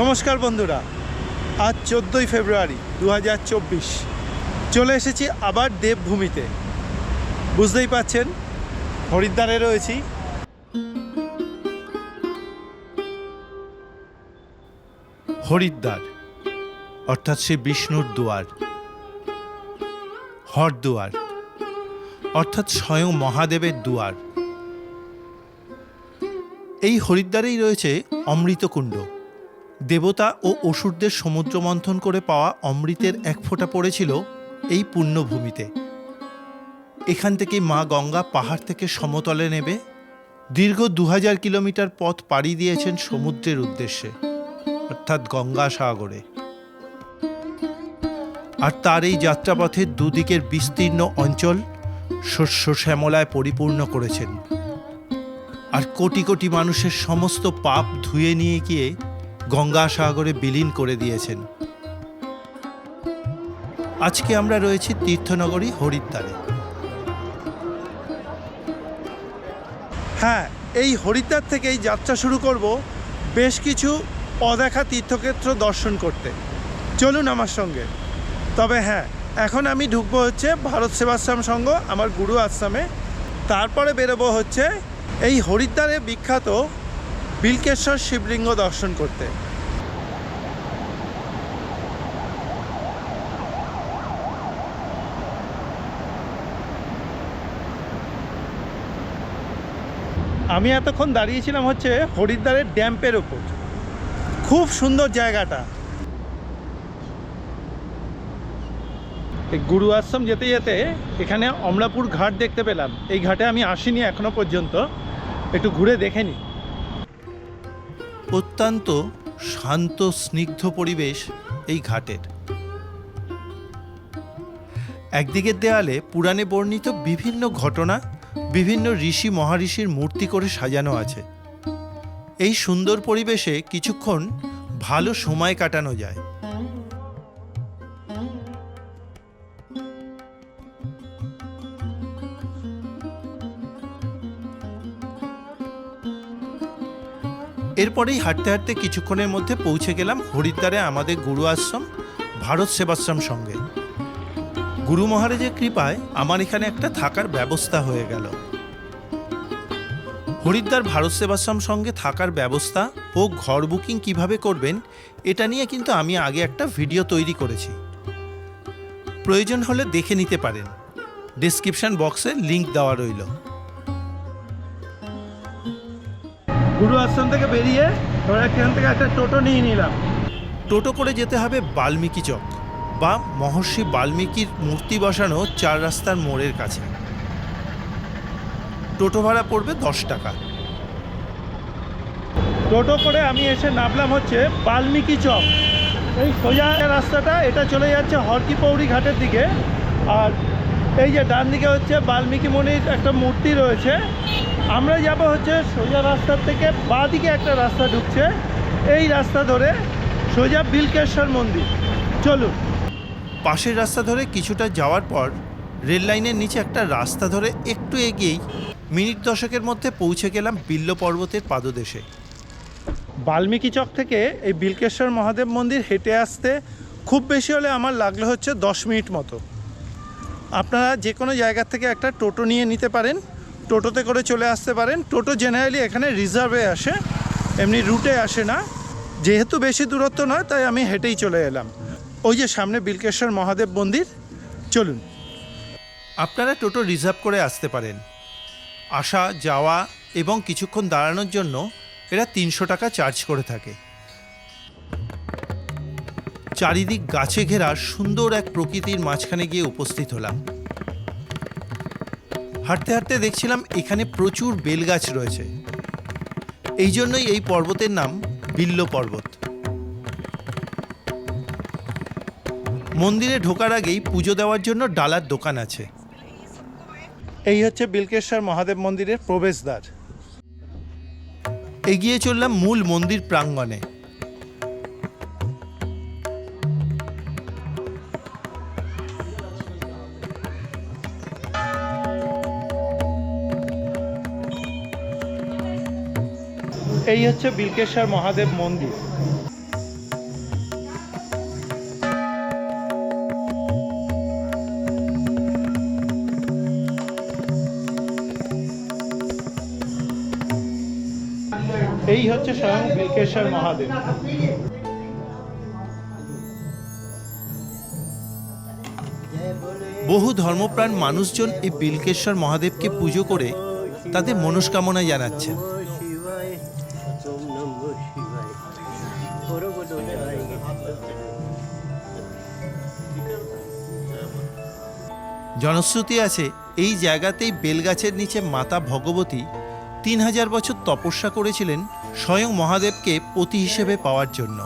নমস্কার বন্ধুরা, আজ চোদ্দোই ফেব্রুয়ারি দু হাজার চব্বিশ। চলে এসেছি আবার দেবভূমিতে। বুঝতেই পাচ্ছেন, হরিদ্বারে রয়েছি। হরিদ্বার, অর্থাৎ শ্রী বিষ্ণুর দুয়ার হরদুয়ার অর্থাৎ স্বয়ং মহাদেবের দুয়ার। এই হরিদ্বারেই রয়েছে অমৃতকুণ্ড। দেবতা ও অসুরদের সমুদ্র মন্থন করে পাওয়া অমৃতের এক ফোঁটা পড়েছিল এই পুণ্যভূমিতে এখান থেকে মা গঙ্গা পাহাড় থেকে সমতলে নেবে। দীর্ঘ দু হাজার কিলোমিটার পথ পাড়ি দিয়েছেন সমুদ্রের উদ্দেশ্যে, অর্থাৎ গঙ্গা সাগরে আর তার এই যাত্রাপথের দুদিকের বিস্তীর্ণ অঞ্চল শস্য শ্যামলায় পরিপূর্ণ করেছেন। আর কোটি কোটি মানুষের সমস্ত পাপ ধুয়ে নিয়ে গিয়ে গঙ্গা সাগরে বিলীন করে দিয়েছেন। আজকে আমরা রয়েছি তীর্থনগরী হরিদ্বারে। হ্যাঁ এই হরিদ্বার থেকেই যাত্রা শুরু করব বেশ কিছু অদেখা তীর্থক্ষেত্র দর্শন করতে। চলুন আমার সঙ্গে। তবে হ্যাঁ এখন আমি ঢুকবো হচ্ছে ভারত সেবাশ্রম সংঘ, আমার গুরু আশ্রমে। তারপরে বেরোবো হচ্ছে এই হরিদ্বারে বিখ্যাত বিলকেশ্বর শিবলিঙ্গ দর্শন করতে। আমি এতক্ষণ দাঁড়িয়েছিলাম হচ্ছে হরিদ্বারের ড্যাম্পের ওপর খুব সুন্দর জায়গাটা। গুরু আশ্রম যেতে যেতে এখানে অমলাপুর ঘাট দেখতে পেলাম। এই ঘাটে আমি আসিনি এখনও পর্যন্ত। একটু ঘুরে দেখে নি। অত্যন্ত শান্ত, স্নিগ্ধ পরিবেশ এই ঘাটের। একদিকের দেয়ালে পুরাণে বর্ণিত বিভিন্ন ঘটনা, বিভিন্ন ঋষি মহারিষির মূর্তি করে সাজানো আছে। এই সুন্দর পরিবেশে কিছুক্ষণ ভালো সময় কাটানো যায়। এরপরেই হাঁটতে হাঁটতে কিছুক্ষণের মধ্যে পৌঁছে গেলাম হরিদ্বারে আমাদের গুরু আশ্রম, ভারত সেবাশ্রম সঙ্গে। গুরু মহারাজের কৃপায় আমার এখানে একটা থাকার ব্যবস্থা হয়ে গেল। হরিদ্বার ভারত সেবাশ্রম সঙ্গে থাকার ব্যবস্থা ও ঘর বুকিং কীভাবে করবেন, এটা নিয়ে কিন্তু আমি আগে একটা ভিডিও তৈরি করেছি। প্রয়োজন হলে দেখে নিতে পারেন। ডিসক্রিপশন বক্সে লিংক দেওয়া রইল। গুরু আশ্রম থেকে বেরিয়ে আমরা এখান থেকে একটা টোটো নিয়ে নিলাম। টোটো করে যেতে হবে বাল্মীকি চক। বা মহর্ষি বাল্মীকির মূর্তি বসানো চার রাস্তার মোড়ের কাছে। টোটো ভাড়া পড়বে দশ টাকা। টোটো করে আমি এসে নামলাম হচ্ছে বাল্মীকি চক। এই সোজা রাস্তাটা এটা চলে যাচ্ছে হরকি পৌরি ঘাটের দিকে। আর এই যে ডান দিকে হচ্ছে বাল্মীকি মণির একটা মূর্তি রয়েছে। আমরা যাব হচ্ছে সোজা রাস্তার থেকে বাঁ দিকে একটা রাস্তা ঢুকছে। এই রাস্তা ধরে সোজা বিলকেশ্বর মন্দির। চলুন। পাশের রাস্তা ধরে কিছুটা যাওয়ার পর রেল লাইনের নিচে একটা রাস্তা ধরে একটু এগিয়েই মিনিট দশকের মধ্যে পৌঁছে গেলাম বিল্ল পর্বতের পাদদেশে। বাল্মীকি চক থেকে এই বিলকেশ্বর মহাদেব মন্দির হেঁটে আসতে খুব বেশি হলে আমার লাগল হচ্ছে দশ মিনিট মতো। আপনারা যে কোনো জায়গা থেকে একটা টোটো নিয়ে নিতে পারেন, টোটোতে করে চলে আসতে পারেন। টোটো জেনারেলি এখানে রিজার্ভে আসে, এমনি রুটে আসে না। যেহেতু বেশি দূরত্ব নয়, তাই আমি হেঁটেই চলে এলাম। ওই যে সামনে বিলকেশ্বর মহাদেব মন্দির, চলুন। আপনারা টোটো রিজার্ভ করে আসতে পারেন। আসা, যাওয়া এবং কিছুক্ষণ দাঁড়ানোর জন্য এরা তিনশো টাকা চার্জ করে থাকে। চারিদিক গাছে ঘেরা সুন্দর এক প্রকৃতির মাঝখানে গিয়ে উপস্থিত হলাম। হাঁটতে হাঁটতে দেখছিলাম এখানে প্রচুর বেলগাছ রয়েছে। এই জন্যই এই পর্বতের নাম বিল্ল পর্বত। মন্দিরে ঢোকার আগেই পুজো দেওয়ার জন্য ডালার দোকান আছে। এই হচ্ছে বিলকেশ্বর মহাদেব মন্দিরের প্রবেশদ্বার। এগিয়ে চললাম মূল মন্দির প্রাঙ্গণে। এই হচ্ছে বিলকেশ্বর মহাদেব মন্দির। এই হচ্ছে স্বয়ং বিলকেশ্বর মহাদেব। বহু ধর্মপ্রাণ মানুষজন এই বিলকেশ্বর মহাদেবকে পুজো করে তাদের মনস্কামনা জানাচ্ছেন। জনশ্রুতি আছে এই জায়গাতেই বেলগাছের নিচে মাতা ভগবতী তিন হাজার বছর তপস্যা করেছিলেন স্বয়ং মহাদেবকে পতি হিসেবে পাওয়ার জন্য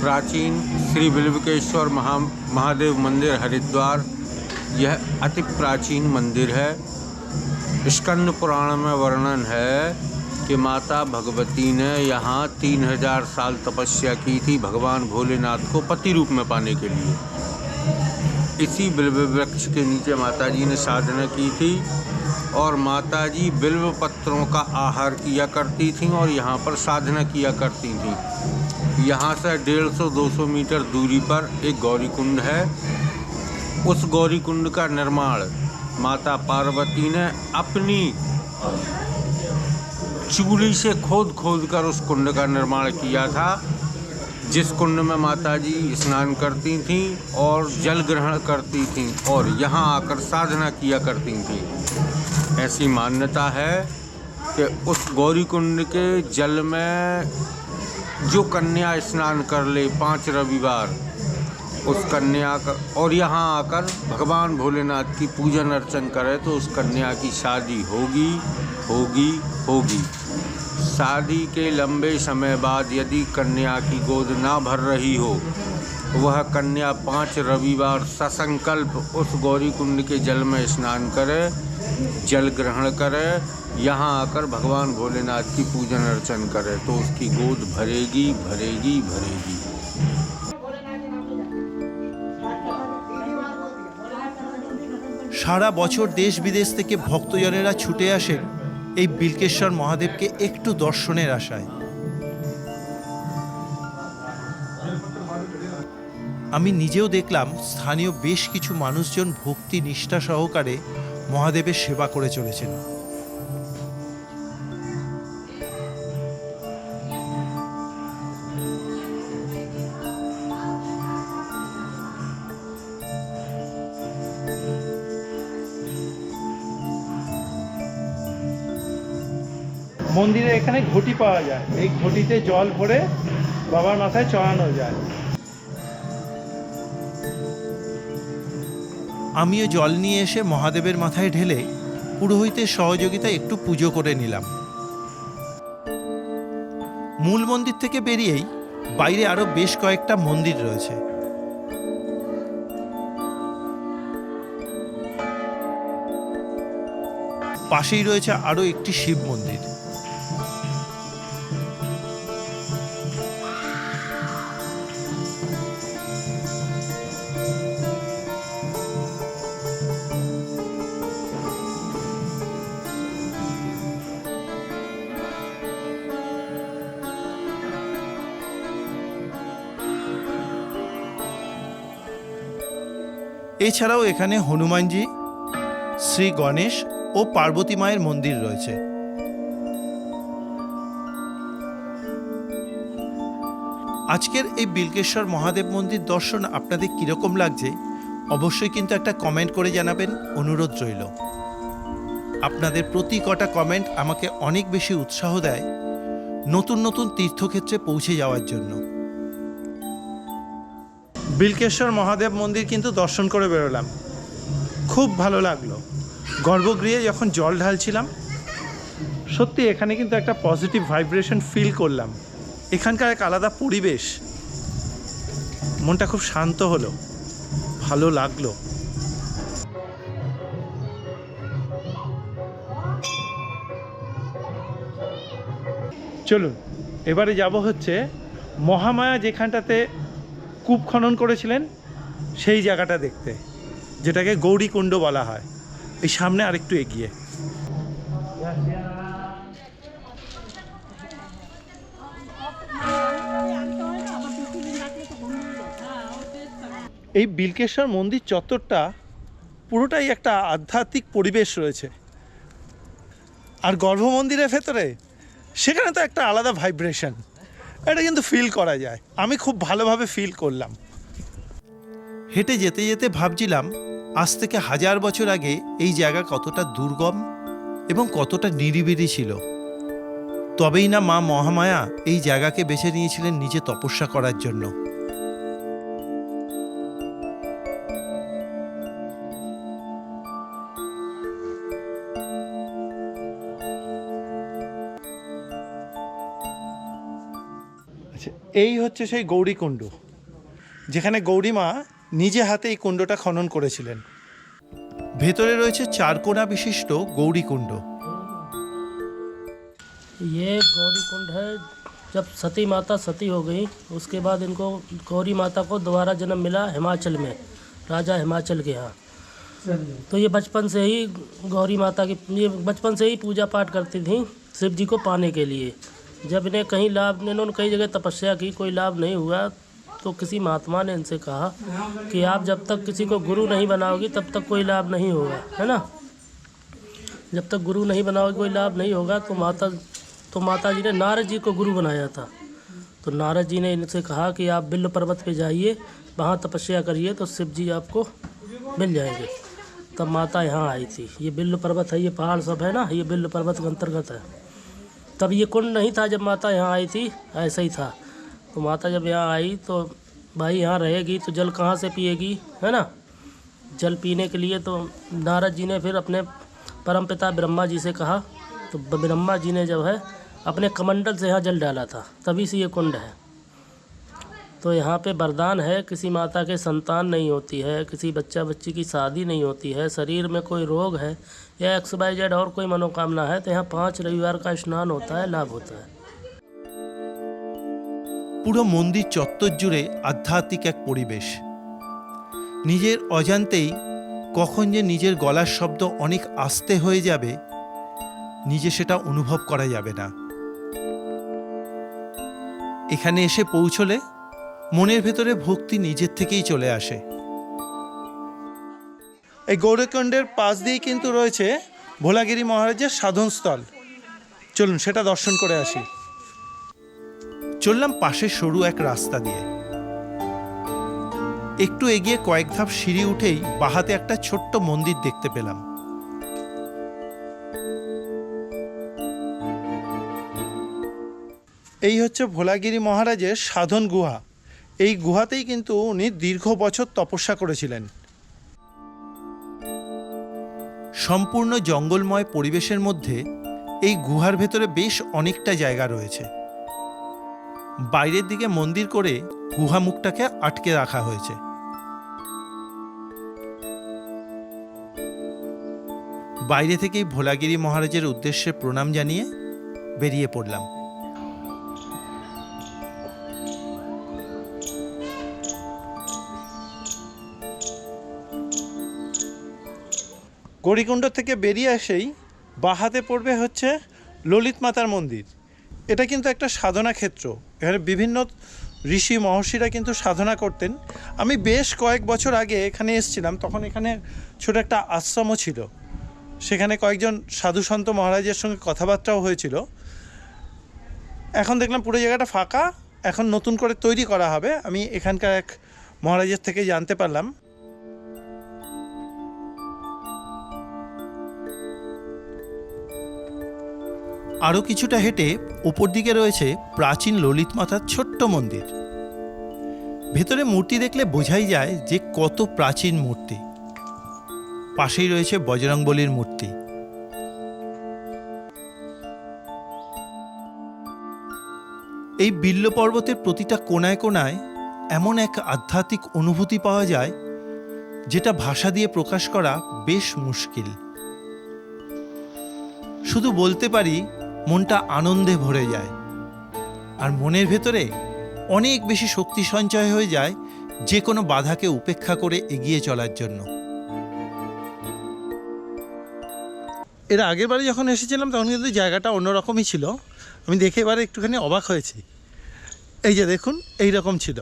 प्राचीन श्री बिल्वकेश्वर महा महादेव मंदिर हरिद्वार यह अति प्राचीन मंदिर है स्कंद पुराण में वर्णन है कि माता भगवती ने यहाँ तीन हज़ार साल तपस्या की थी भगवान भोलेनाथ को पति रूप में पाने के लिए। इसी बिल्व वृक्ष के नीचे माता जी ने साधना की थी और माता जी बिल्व पत्रों का आहार किया करती थीं और यहाँ पर साधना किया करती थीं। यहाँ से डेढ़ सौ, दो सौ मीटर दूरी पर एक गौरी कुंड है। उस गौरी कुंड का निर्माण माता पार्वती ने अपनी चूली से खोद खोद कर उस कुंड का निर्माण किया था, जिस कुंड में माता जी स्नान करती थीं और जल ग्रहण करती थीं और यहाँ आकर साधना किया करती थीं। ऐसी मान्यता है कि उस गौरी कुंड के जल में जो कन्या स्नान कर ले पाँच रविवार, उस कन्या का और यहाँ आकर भगवान भोलेनाथ की पूजन अर्चन करे तो उस कन्या की शादी होगी होगी होगी। शादी के लंबे समय बाद यदि कन्या की गोद ना भर रही हो वह कन्या पांच रविवार ससंकल्प उस गौरी कुंड के जल में स्नान करे जल ग्रहण करे यहाँ आकर भगवान भोलेनाथ की पूजन अर्चन करे तो उसकी गोद भरेगी भरेगी भरेगी সারা বছর দেশ বিদেশ থেকে ভক্তজনেরা ছুটে আসেন এই বিলকেশ্বর মহাদেবকে একটু দর্শনের আশায়। আমি নিজেও দেখলাম স্থানীয় বেশ কিছু মানুষজন ভক্তি নিষ্ঠা সহকারে মহাদেবের সেবা করে চলেছেন। মন্দিরে এখানে ঘটি পাওয়া যায়। এই ঘটিতে জল ভরে বাবার মাথায় চড়ানো যায়। আমিও জল নিয়ে এসে মহাদেবের মাথায় ঢেলে পুরোহিতের সহযোগিতায় একটু পুজো করে নিলাম। মূল মন্দির থেকে বেরিয়েই বাইরে আরও বেশ কয়েকটা মন্দির রয়েছে। পাশেই রয়েছে আরও একটি শিব মন্দির। এছাড়াও এখানে হনুমানজি, শ্রী গণেশ ও পার্বতী মায়ের মন্দির রয়েছে। আজকের এই বিলকেশ্বর মহাদেব মন্দির দর্শন আপনাদের কীরকম লাগছে, অবশ্যই কিন্তু একটা কমেন্ট করে জানাবেন, অনুরোধ রইল। আপনাদের প্রতি কটা কমেন্ট আমাকে অনেক বেশি উৎসাহ দেয়, নতুন নতুন তীর্থক্ষেত্রে পৌঁছে যাওয়ার জন্য। বিলকেশ্বর মহাদেব মন্দির কিন্তু দর্শন করে বেরোলাম। খুব ভালো লাগল। গর্ভগৃহে যখন জল ঢালছিলাম, সত্যি এখানে কিন্তু একটা পজিটিভ ভাইব্রেশন ফিল করলাম। এখানকার এক আলাদা পরিবেশ। মনটা খুব শান্ত হলো। ভালো লাগল। চলুন, এবারে যাব হচ্ছে মহামায়া যেখানটাতে কূপ খনন করেছিলেন, সেই জায়গাটা দেখতে, যেটাকে গৌরীকুণ্ড বলা হয়। এই সামনে আরেকটু এগিয়ে। এই বিলকেশ্বর মন্দির চত্বরটা পুরোটাই একটা আধ্যাত্মিক পরিবেশ রয়েছে। আর গর্ভ মন্দিরের ভেতরে, সেখানে তো একটা আলাদা ভাইব্রেশন এটা কিন্তু ফিল করা যায়। আমি খুব ভালোভাবে ফিল করলাম। হেঁটে যেতে যেতে ভাবছিলাম, আজ থেকে হাজার বছর আগে এই জায়গা কতটা দুর্গম এবং কতটা নিরিবিড়ি ছিল। তবেই না মা মহামায়া এই জায়গাকে বেছে নিয়েছিলেন নিজে তপস্যা করার জন্য। এই হচ্ছে সেই গৌরীকুণ্ড যেখানে গৌরীমা নিজে হাতে এই কুণ্ডটা খনন করেছিলেন ভেতরে রয়েছে চারকোনা বিশিষ্ট গৌরীকুণ্ড ये गौरी कुंड है जब सती माता सती हो गई उसके बाद इनको गौरी माता को दोबारा जन्म मिला हिमाचल में राजा हिमाचल के यहाँ तो ये बचपन से ही गौरी माता की ये बचपन से ही पूजा पाठ करती थी शिव जी को पाने के लिए जब इन्हें कहीं लाभ, इन्होंने कई जगह तपस्या की, कोई लाभ नहीं हुआ तो किसी महात्मा ने इनसे कहा कि आप जब तक किसी को गुरु नहीं बनाओगी, तब तक कोई लाभ नहीं होगा, है ना? जब तक गुरु नहीं बनाओगे, कोई लाभ नहीं होगा तो माता तो माता जी ने नारद जी को गुरु बनाया था। तो नारद जी ने इनसे कहा कि आप बिल्ल पर्वत पे जाइए, वहाँ तपस्या करिए तो शिव जी आपको मिल जाएँगे। तब माता यहाँ आई थी। ये बिल्ल पर्वत है, ये पहाड़ सब है ना? ये बिल्ल पर्वत के अंतर्गत है। तब ये कुंड नहीं था जब माता यहाँ आई थी, ऐसा ही था। तो माता जब यहाँ आई तो भाई यहाँ रहेगी तो जल कहाँ से पिएगी, है ना? जल पीने के लिए तो नारद जी ने फिर अपने परम पिता ब्रह्मा जी से कहा। तो ब्रह्मा जी ने जब है, अपने कमंडल से यहाँ जल डाला था, तभी से ये कुंड है। तो यहाँ पे वरदान है किसी माता के संतान नहीं होती है किसी बच्चा बच्ची की शादी नहीं होती है शरीर में कोई रोग है या एक्स वाई जेड और कोई मनोकामना है तो यहाँ पाँच रविवार का स्नान होता है लाभ होता है পুরো মন্দির চত্বর জুড়ে আধ্যাত্মিক এক পরিবেশ নিজের অজান্তেই কখন যে নিজের গলার শব্দ অনেক আস্তে হয়ে যাবে নিজে সেটা অনুভব করা যাবে না এখানে এসে পৌঁছলে মনের ভেতরে ভক্তি নিজের থেকেই চলে আসে। এই গৌরীকুণ্ডের পাশ দিয়েই কিন্তু রয়েছে ভোলাগিরি মহারাজের সাধনস্থল। চলুন, সেটা দর্শন করে আসি। চললাম পাশে সরু এক রাস্তা দিয়ে। একটু এগিয়ে কয়েক ধাপ সিঁড়ি উঠেই বাহাতে একটা ছোট্ট মন্দির দেখতে পেলাম। এই হচ্ছে ভোলাগিরি মহারাজের সাধন গুহা। এই গুহাতেই কিন্তু উনি দীর্ঘ বছর তপস্যা করেছিলেন। সম্পূর্ণ জঙ্গলময় পরিবেশের মধ্যে এই গুহার ভেতরে বেশ অনেকটা জায়গা রয়েছে। বাইরের দিকে মন্দির করে গুহা মুখটাকে আটকে রাখা হয়েছে। বাইরে থেকেই ভোলাগিরি মহারাজের উদ্দেশ্যে প্রণাম জানিয়ে বেরিয়ে পড়লাম। গৌরীকুণ্ড থেকে বেরিয়ে এসেই বাহাতে পড়বে হচ্ছে ললিত মাতার মন্দির। এটা কিন্তু একটা সাধনা ক্ষেত্র। এখানে বিভিন্ন ঋষি মহর্ষিরা কিন্তু সাধনা করতেন। আমি বেশ কয়েক বছর আগে এখানে এসেছিলাম, তখন এখানে ছোট একটা আশ্রমও ছিল। সেখানে কয়েকজন সাধু সন্ত মহারাজের সঙ্গে কথাবার্তাও হয়েছিল। এখন দেখলাম পুরো জায়গাটা ফাঁকা, এখন নতুন করে তৈরি করা হবে। আমি এখানকার এক মহারাজের থেকে জানতে পারলাম। আরও কিছুটা হেঁটে ওপর দিকে রয়েছে প্রাচীন ললিত মাতার ছোট্ট মন্দির। ভেতরে মূর্তি দেখলে বোঝাই যায় যে কত প্রাচীন মূর্তি। পাশেই রয়েছে বজরংবলীর মূর্তি। এই বিল্ল পর্বতের প্রতিটা কোনায় কোনায় এমন এক আধ্যাত্মিক অনুভূতি পাওয়া যায়, যেটা ভাষা দিয়ে প্রকাশ করা বেশ মুশকিল। শুধু বলতে পারি মনটা আনন্দে ভরে যায়। আর মনের ভেতরে অনেক বেশি শক্তি সঞ্চয় হয়ে যায় যে কোনো বাধাকে উপেক্ষা করে এগিয়ে চলার জন্য। এর আগের বারে যখন এসেছিলাম, তখন কিন্তু জায়গাটা অন্যরকমই ছিল। আমি দেখে এবারে একটুখানি অবাক হয়েছি। এই যে দেখুন এই রকম ছিল।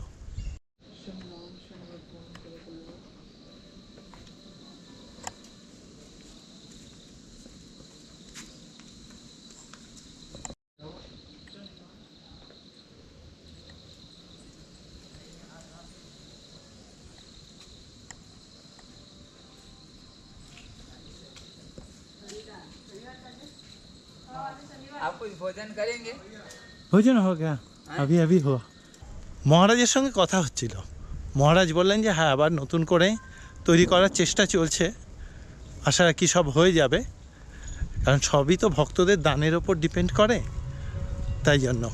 कुछ भोजन करेंगे ভোজন হো গা আভি আভি হো মহারাজের সঙ্গে কথা হচ্ছিল মহারাজ বললেন যে হ্যাঁ আবার নতুন করে তৈরি করার চেষ্টা চলছে আশা রাখি সব হয়ে যাবে কারণ সবই তো ভক্তদের দানের ওপর ডিপেন্ড করে তাই জন্য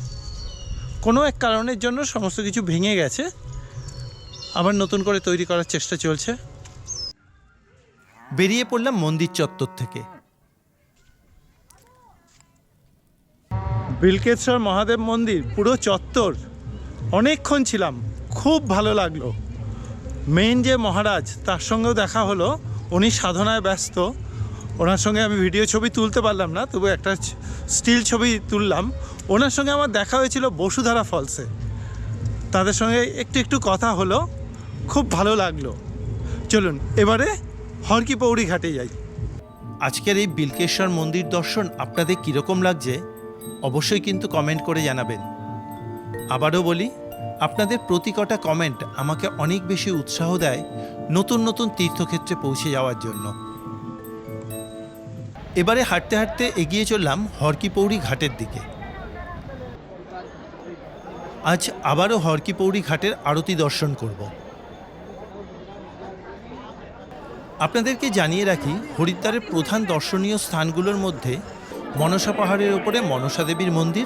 কোনো এক কারণের জন্য সমস্ত কিছু ভেঙে গেছে আবার নতুন করে তৈরি করার চেষ্টা চলছে বেরিয়ে পড়লাম মন্দির চত্বর থেকে বিলকেশ্বর মহাদেব মন্দির পুরো চত্বর অনেকক্ষণ ছিলাম, খুব ভালো লাগল। মেন যে মহারাজ, তার সঙ্গেও দেখা হলো, উনি সাধনায় ব্যস্ত। ওনার সঙ্গে আমি ভিডিও ছবি তুলতে পারলাম না, তবু একটা স্টিল ছবি তুললাম। ওনার সঙ্গে আমার দেখা হয়েছিল বসুধারা ফলসে তাদের সঙ্গে একটু একটু কথা হলো, খুব ভালো লাগল। চলুন, এবারে হরকি পৌড়ি ঘাটে যাই। আজকের এই বিলকেশ্বর মন্দির দর্শন আপনাদের কীরকম লাগছে? অবশ্যই কিন্তু কমেন্ট করে জানাবেন। আবারও বলি, আপনাদের প্রতি কটা কমেন্ট আমাকে অনেক বেশি উৎসাহ দেয় নতুন নতুন তীর্থক্ষেত্রে পৌঁছে যাওয়ার জন্য। এবারে হাঁটতে হাঁটতে এগিয়ে চললাম হরকিপৌড়ি ঘাটের দিকে। আজ আবারও হরকিপৌড়ি ঘাটের আরতি দর্শন করব। আপনাদেরকে জানিয়ে রাখি, হরিদ্বারের প্রধান দর্শনীয় স্থানগুলোর মধ্যে মনসা পাহাড়ের ওপরে মনসা দেবীর মন্দির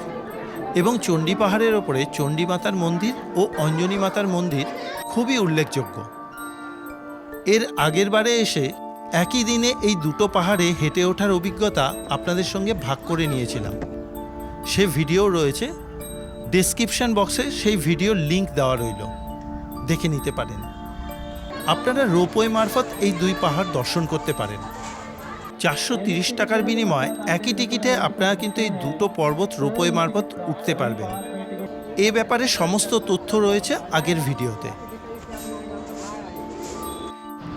এবং চণ্ডী পাহাড়ের ওপরে চণ্ডী মাতার মন্দির ও অঞ্জনী মাতার মন্দির খুবই উল্লেখযোগ্য। এর আগের বারে এসে একই দিনে এই দুটো পাহাড়ে হেঁটে ওঠার অভিজ্ঞতা আপনাদের সঙ্গে ভাগ করে নিয়েছিলাম। সে ভিডিও রয়েছে ডেসক্রিপশন বক্সে সেই ভিডিওর লিংক দেওয়া রইল। দেখে নিতে পারেন। আপনারা রোপওয়ে মারফত এই দুই পাহাড় দর্শন করতে পারেন। চারশো তিরিশ টাকার বিনিময়ে একই টিকিটে আপনারা কিন্তু এই দুটো পর্বত রোপওয়ে মারফত উঠতে পারবেন। এ ব্যাপারে সমস্ত তথ্য রয়েছে আগের ভিডিওতে।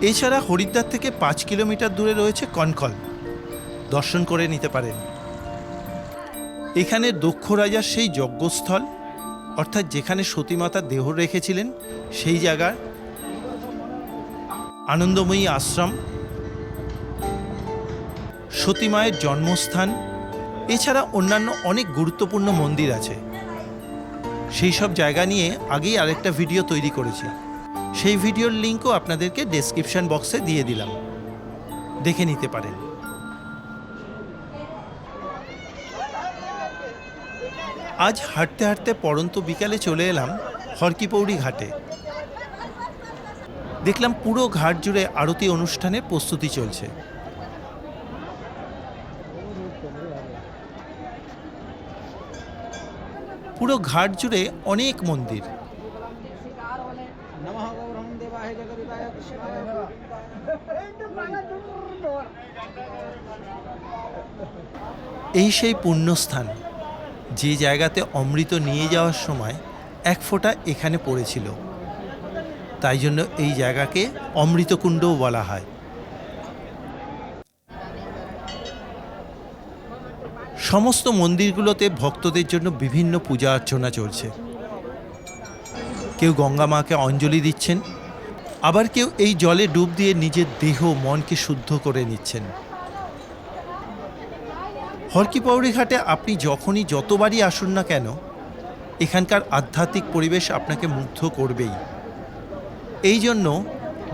এছাড়া হরিদ্বার থেকে পাঁচ কিলোমিটার দূরে রয়েছে কনকল। দর্শন করে নিতে পারেন। এখানে দক্ষ রাজার সেই যজ্ঞস্থল, অর্থাৎ যেখানে সতীমাতার দেহ রেখেছিলেন, সেই জায়গার আনন্দময়ী আশ্রম সতী মায়ের জন্মস্থান, এছাড়া অন্যান্য অনেক গুরুত্বপূর্ণ মন্দির আছে। সেই সব জায়গা নিয়ে আগেই আরেকটা ভিডিও তৈরি করেছি। সেই ভিডিওর লিঙ্কও আপনাদেরকে ডেসক্রিপশন বক্সে দিয়ে দিলাম। দেখে নিতে পারেন। আজ হাঁটতে হাঁটতে পড়ন্ত বিকালে চলে এলাম হরকিপৌড়ি ঘাটে। দেখলাম পুরো ঘাট জুড়ে আরতি অনুষ্ঠানের প্রস্তুতি চলছে। পুরো ঘাট জুড়ে অনেক মন্দির। এই সেই পুণ্যস্থান যে জায়গাতে অমৃত নিয়ে যাওয়ার সময় এক ফোঁটা এখানে পড়েছিল। তাই জন্য এই জায়গাকে অমৃতকুণ্ডও বলা হয়। সমস্ত মন্দিরগুলোতে ভক্তদের জন্য বিভিন্ন পূজা অর্চনা চলছে। কেউ গঙ্গা মাকে অঞ্জলি দিচ্ছেন, আবার কেউ এই জলে ডুব দিয়ে নিজের দেহ মনকে শুদ্ধ করে নিচ্ছেন। হরকিপৌড়ি ঘাটে আপনি যখনই যতবারই আসুন না কেন, এখানকার আধ্যাত্মিক পরিবেশ আপনাকে মুগ্ধ করবেই। এই জন্য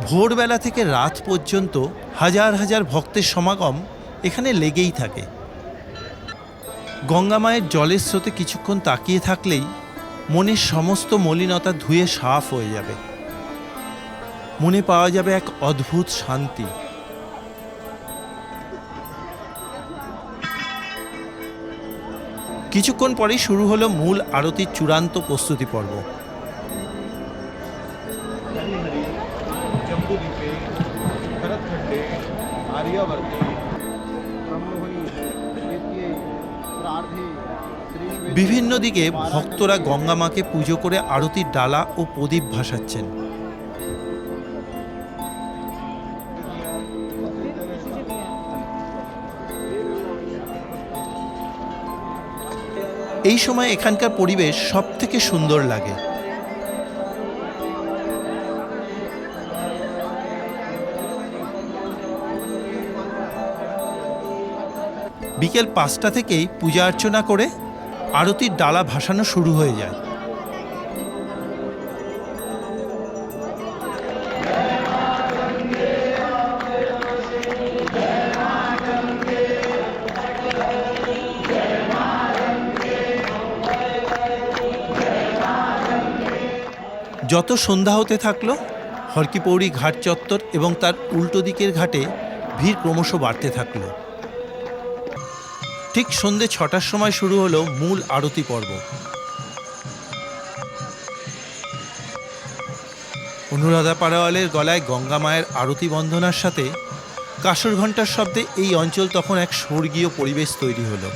ভোরবেলা থেকে রাত পর্যন্ত হাজার হাজার ভক্তের সমাগম এখানে লেগেই থাকে। গঙ্গা মায়ের জলের স্রোতে কিছুক্ষণ তাকিয়ে থাকলেই মনের সমস্ত মলিনতা ধুয়ে সাফ হয়ে যাবে। মনে পাওয়া যাবে এক অদ্ভুত শান্তি। কিছুক্ষণ পরেই শুরু হলো মূল আরতির চূড়ান্ত প্রস্তুতি পর্ব। বিভিন্ন দিকে ভক্তরা গঙ্গা মাকে পুজো করে আরতির ডালা ও প্রদীপ ভাসাচ্ছেন। এই সময় এখানকার পরিবেশ সব থেকে সুন্দর লাগে। বিকেল পাঁচটা থেকেই পূজা অর্চনা করে আরতির ডালা ভাসানো শুরু হয়ে যায়। যত সন্ধ্যা হতে থাকল হরকিপৌড়ি ঘাট চত্বর এবং তার উল্টো দিকের ঘাটে ভিড় ক্রমশ বাড়তে থাকল। ঠিক সন্ধে ছটার সময় শুরু হলো মূল আরতি পর্ব। অনুরাধা পাড়াওয়ালের গলায় গঙ্গা মায়ের আরতি বন্ধনার সাথে কাসর ঘণ্টার শব্দে এই অঞ্চল তখন এক স্বর্গীয় পরিবেশ তৈরি হলো।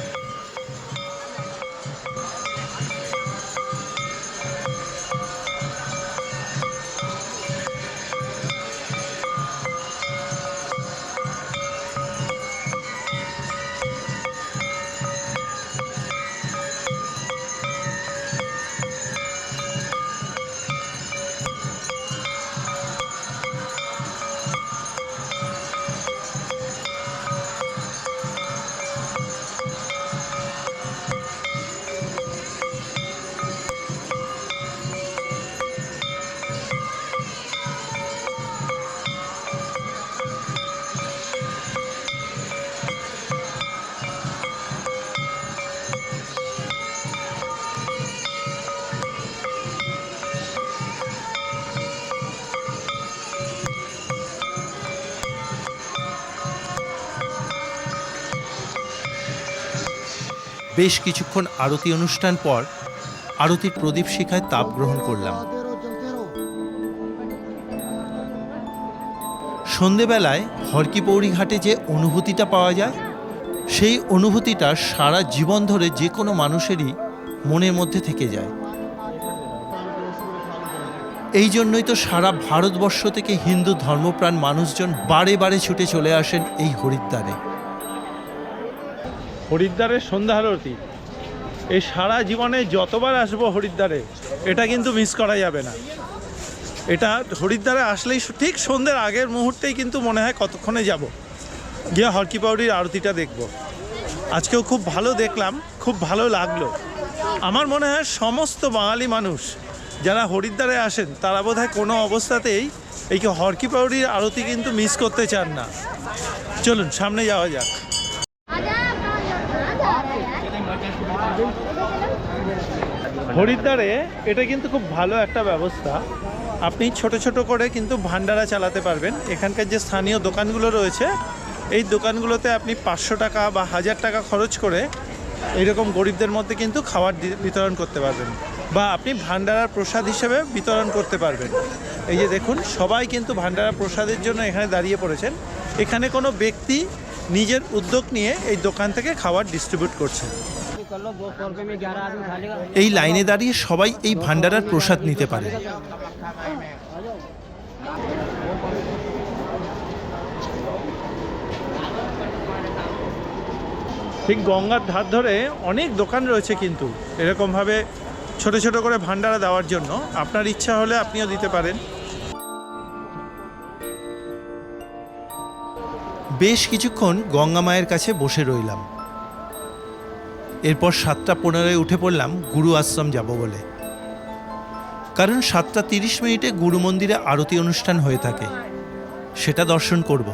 বেশ কিছুক্ষণ আরতি অনুষ্ঠান পর আরতির প্রদীপ শিখায় তাপ গ্রহণ করলাম। সন্ধেবেলায় হরকিপৌড়ি ঘাটে যে অনুভূতিটা পাওয়া যায়, সেই অনুভূতিটা সারা জীবন ধরে যে কোনো মানুষেরই মনের মধ্যে থেকে যায়। এই জন্যই তো সারা ভারতবর্ষ থেকে হিন্দু ধর্মপ্রাণ মানুষজন বারে বারে ছুটে চলে আসেন এই হরিদ্বারে। হরিদ্বারের সন্ধ্যা আরতি। এই সারা জীবনে যতবার আসব হরিদ্বারে, এটা কিন্তু মিস করা যাবে না। এটা হরিদ্বারে আসলেই ঠিক সন্ধ্যের আগের মুহূর্তেই কিন্তু মনে হয় কতক্ষণে যাব। গিয়ে হরকি পাউডির আরতিটা দেখব। আজকেও খুব ভালো দেখলাম, খুব ভালো লাগল। আমার মনে হয় সমস্ত বাঙালি মানুষ যারা হরিদ্বারে আসেন, তারা বোধ হয় কোনো অবস্থাতেই এই হরকি পাউডির আরতি কিন্তু মিস করতে চান না। চলুন, সামনে যাওয়া যাক। হরিদ্বারে এটা কিন্তু খুব ভালো একটা ব্যবস্থা। আপনি ছোট ছোট করে কিন্তু ভান্ডারা চালাতে পারবেন। এখানকার যে স্থানীয় দোকানগুলো রয়েছে, এই দোকানগুলোতে আপনি পাঁচশো টাকা বা হাজার টাকা খরচ করে এইরকম গরিবদের মধ্যে কিন্তু খাবার বিতরণ করতে পারবেন। বা আপনি ভান্ডারার প্রসাদ হিসেবে বিতরণ করতে পারবেন। এই যে দেখুন, সবাই কিন্তু ভান্ডারা প্রসাদের জন্য এখানে দাঁড়িয়ে পড়েছেন। এখানে কোনো ব্যক্তি নিজের উদ্যোগ নিয়ে এই দোকান থেকে খাবার ডিস্ট্রিবিউট করছে এই লাইনে দাঁড়িয়ে সবাই এই ভান্ডারার প্রসাদ নিতে পারে। ঠিক গঙ্গার ধার ধরে অনেক দোকান রয়েছে কিন্তু এরকমভাবে ছোট ছোট করে ভান্ডারা দেওয়ার জন্য আপনার ইচ্ছা হলে আপনিও দিতে পারেন। বেশ কিছুক্ষণ গঙ্গা মায়ের কাছে বসে রইলাম। এরপর সাতটা পনেরোয় উঠে পড়লাম গুরু আশ্রম যাব বলে। কারণ সাতটা তিরিশ মিনিটে গুরু মন্দিরে আরতি অনুষ্ঠান হয়ে থাকে। সেটা দর্শন করব।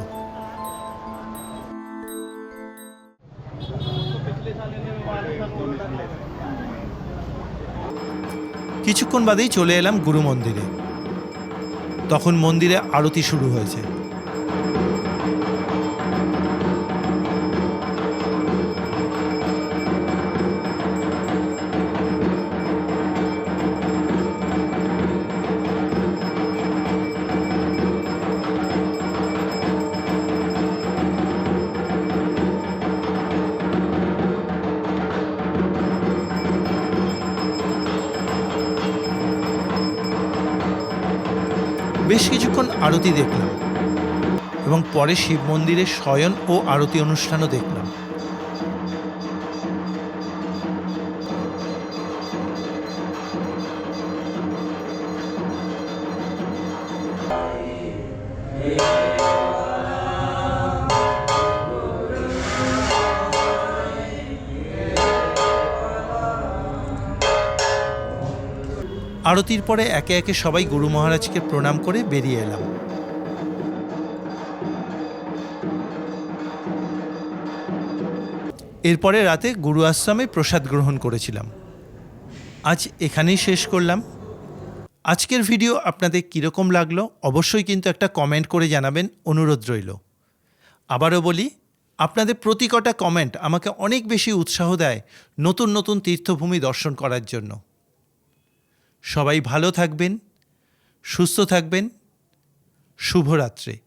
কিছুক্ষণ বাদেই চলে এলাম গুরু মন্দিরে। তখন মন্দিরে আরতি শুরু হয়েছে। আরতি দেখলাম। এবং পরে শিব মন্দিরে শয়ন ও আরতি অনুষ্ঠানও দেখলাম। আরতির পরে একে একে সবাই গুরু মহারাজকে প্রণাম করে বেরিয়ে এলাম। এরপরে রাতে গুরু আশ্রমে প্রসাদ গ্রহণ করেছিলাম। আজ এখানেই শেষ করলাম। আজকের ভিডিও আপনাদের কীরকম লাগল অবশ্যই কিন্তু একটা কমেন্ট করে জানাবেন, অনুরোধ রইল। আবারও বলি, আপনাদের প্রতি কটা কমেন্ট আমাকে অনেক বেশি উৎসাহ দেয় নতুন নতুন তীর্থভূমি দর্শন করার জন্য। সবাই ভালো থাকবেন সুস্থ থাকবেন শুভরাত্রি।